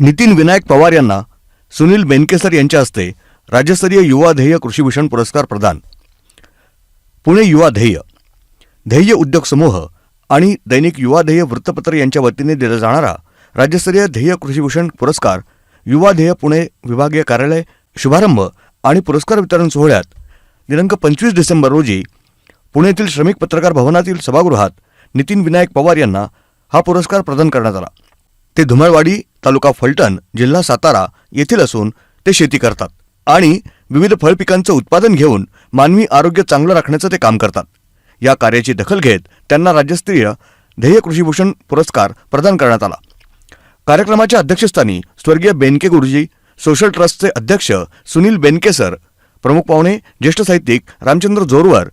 नितीन विनायक पवार यांना सुनील बेनकेसर यांच्या हस्ते राज्यस्तरीय युवा ध्येय कृषीभूषण पुरस्कार प्रदान. पुणे युवा ध्येय. ध्येय उद्योग समूह आणि दैनिक युवा ध्येय वृत्तपत्र यांच्या वतीने दिला जाणारा राज्यस्तरीय ध्येय कृषीभूषण पुरस्कार युवा ध्येय पुणे विभागीय कार्यालय शुभारंभ आणि पुरस्कार वितरण सोहळ्यात दिनांक पंचवीस डिसेंबर रोजी पुण्यातील श्रमिक पत्रकार भवनातील सभागृहात नितीन विनायक पवार यांना हा पुरस्कार प्रदान करण्यात आला. ते धुमाळवाडी तालुका फलटण जिल्हा सातारा येथील असून ते शेती करतात आणि विविध फळपिकांचं उत्पादन घेऊन मानवी आरोग्य चांगलं राखण्याचं ते काम करतात. या कार्याची दखल घेत त्यांना राज्यस्तरीय ध्येय कृषीभूषण पुरस्कार प्रदान करण्यात आला. कार्यक्रमाच्या अध्यक्षस्थानी स्वर्गीय बेनके गुरुजी सोशल ट्रस्टचे अध्यक्ष सुनील बेनके सर प्रमुख पाहुणे ज्येष्ठ साहित्यिक रामचंद्र जोरवर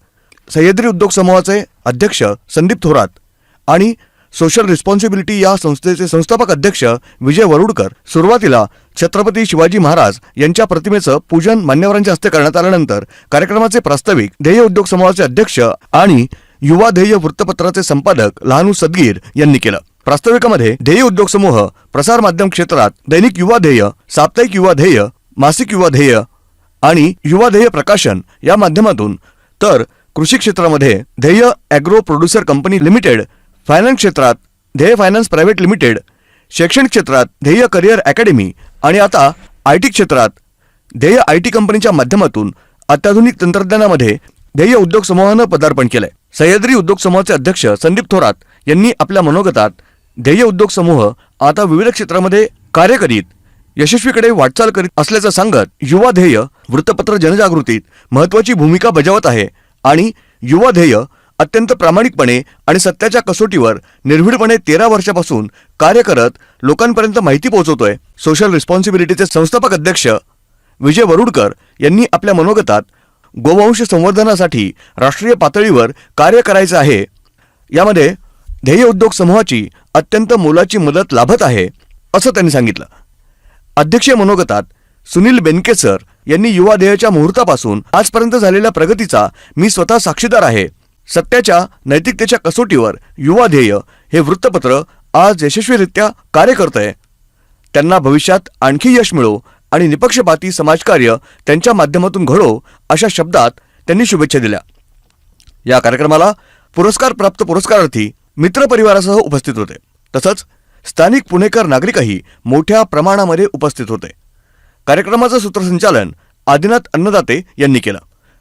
सह्याद्री उद्योग समूहाचे अध्यक्ष संदीप थोरात आणि सोशल रिस्पॉन्सिबिलिटी या संस्थेचे संस्थापक अध्यक्ष विजय वरुडकर सुरुवातीला छत्रपती शिवाजी महाराज यांच्या प्रतिमेचं पूजन मान्यवरांच्या हस्ते करण्यात आल्यानंतर कार्यक्रमाचे प्रास्ताविक ध्येय उद्योग समूहाचे अध्यक्ष आणि युवा ध्येय वृत्तपत्राचे संपादक लहानू सदगीर यांनी केलं. प्रास्ताविकामध्ये ध्येय उद्योग समूह प्रसार माध्यम क्षेत्रात दैनिक युवा ध्येय साप्ताहिक युवा ध्येय मासिक युवा ध्येय आणि युवा ध्येय प्रकाशन या माध्यमातून तर कृषी क्षेत्रामध्ये Dhyey agro producer company limited finance क्षेत्रात ध्येय फायनान्स प्रायव्हेट लिमिटेड शैक्षणिक क्षेत्रात ध्येय करिअर अकॅडमी आणि आता आय टी क्षेत्रात ध्येय आय टी कंपनीच्या माध्यमातून अत्याधुनिक तंत्रज्ञानामध्ये ध्येय उद्योग समूहानं पदार्पण केलंय. सह्याद्री उद्योग समूहाचे अध्यक्ष संदीप थोरात यांनी आपल्या मनोगतात ध्येय उद्योग समूह आता विविध क्षेत्रामध्ये कार्य करीत यशस्वीकडे वाटचाल करीत असल्याचं सांगत युवा ध्येय वृत्तपत्र जनजागृतीत महत्वाची भूमिका बजावत आहे आणि युवा ध्येय अत्यंत प्रामाणिकपणे आणि सत्याच्या कसोटीवर निर्भीडपणे तेरा वर्षापासून कार्य करत लोकांपर्यंत माहिती पोहोचवतोय. सोशल रिस्पॉन्सिबिलिटीचे संस्थापक अध्यक्ष विजय वरुडकर यांनी आपल्या मनोगतात गोवंश संवर्धनासाठी राष्ट्रीय पातळीवर कार्य करायचं आहे. यामध्ये ध्येय उद्योग समूहाची अत्यंत मोलाची मदत लाभत आहे असं त्यांनी सांगितलं. अध्यक्षीय मनोगतात सुनील बेनके सर यांनी युवा ध्येयाच्या मुहूर्तापासून आजपर्यंत झालेल्या प्रगतीचा मी स्वतः साक्षीदार आहे. सत्याच्या नैतिकतेच्या कसोटीवर युवा ध्येय हे वृत्तपत्र आज यशस्वीरित्या कार्य करतंय. त्यांना भविष्यात आणखी यश मिळो आणि निपक्षपाती समाजकार्य त्यांच्या माध्यमातून घडो अशा शब्दात त्यांनी शुभेच्छा दिल्या. या कार्यक्रमाला पुरस्कार प्राप्त पुरस्कारार्थी मित्रपरिवारासह उपस्थित होते. तसंच स्थानिक पुणेकर नागरिकही मोठ्या प्रमाणामध्ये उपस्थित होते. कार्यक्रमाचं सूत्रसंचालन आदिनाथ अन्नदाते यांनी केलं.